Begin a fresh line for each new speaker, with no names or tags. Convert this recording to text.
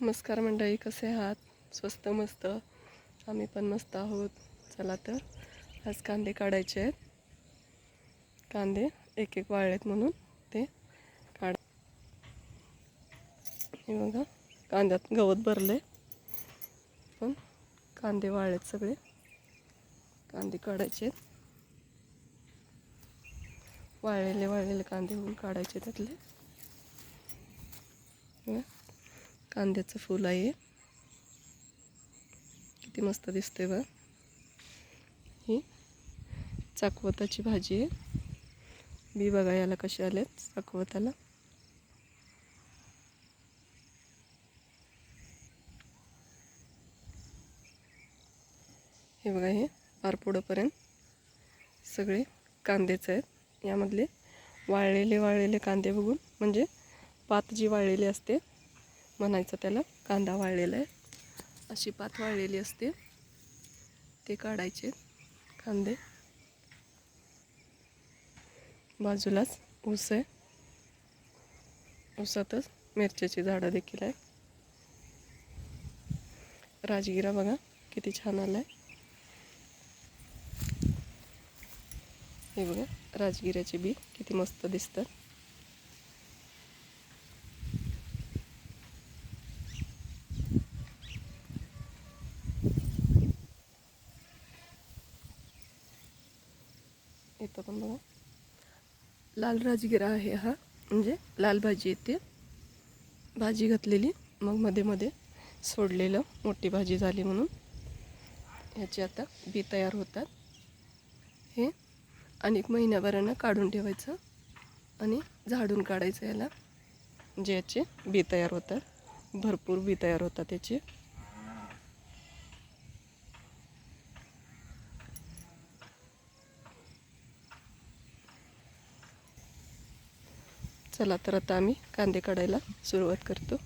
नमस्कार मंडळी कसे आहात? स्वस्त मस्त. आम्ही पण मस्त आहोत. चला तर आज कांदे काढायचे आहेत. कांदे एक एक वाळलेत म्हणून ते काढ हे बघा कांद्यात गवत भरले पण कांदे वाळलेत सगळे. कांदे काढायचे आहेत. वाळलेले वाळलेले कांदे होऊन काढायचे त्यातले. कांद्याचं फूल आहे. किती मस्त दिसते बघ. ही चाकवताची भाजी आहे. बी बघा याला कसे आलेत चाकवताला. हे बघा हे पारपुडंपर्यंत सगळे कांदेच आहेत. यामधले वाळलेले वाळलेले कांदे बघून म्हणजे पात जी वाळलेली असते म्हणायचं त्याला कांदा वाळलेला आहे. अशी पात वाळलेली असते. ते काढायचे कांदे. बाजूलाच ऊस आहे. ऊसातच मिरच्याची झाडं देखील आहे. राजगिरा बघा किती छान आला आहे हे बघा राजगिऱ्याचे बी किती मस्त दिसतात. येतो पण बघा? लाल राजगिरा आहे हा. म्हणजे लाल भाजी येते. भाजी घातलेली. मग मध्ये मध्ये सोडलेलं. मोठी भाजी झाली म्हणून. ह्याची आता बी तयार होतात. हे अनेक महिन्याभरानं काढून ठेवायचं आणि झाडून काढायचं याला. म्हणजे याचे बी तयार होतात. भरपूर बी तयार होतात त्याचे चला तर आता आम्ही कांदे काढायला सुरुवात करतो.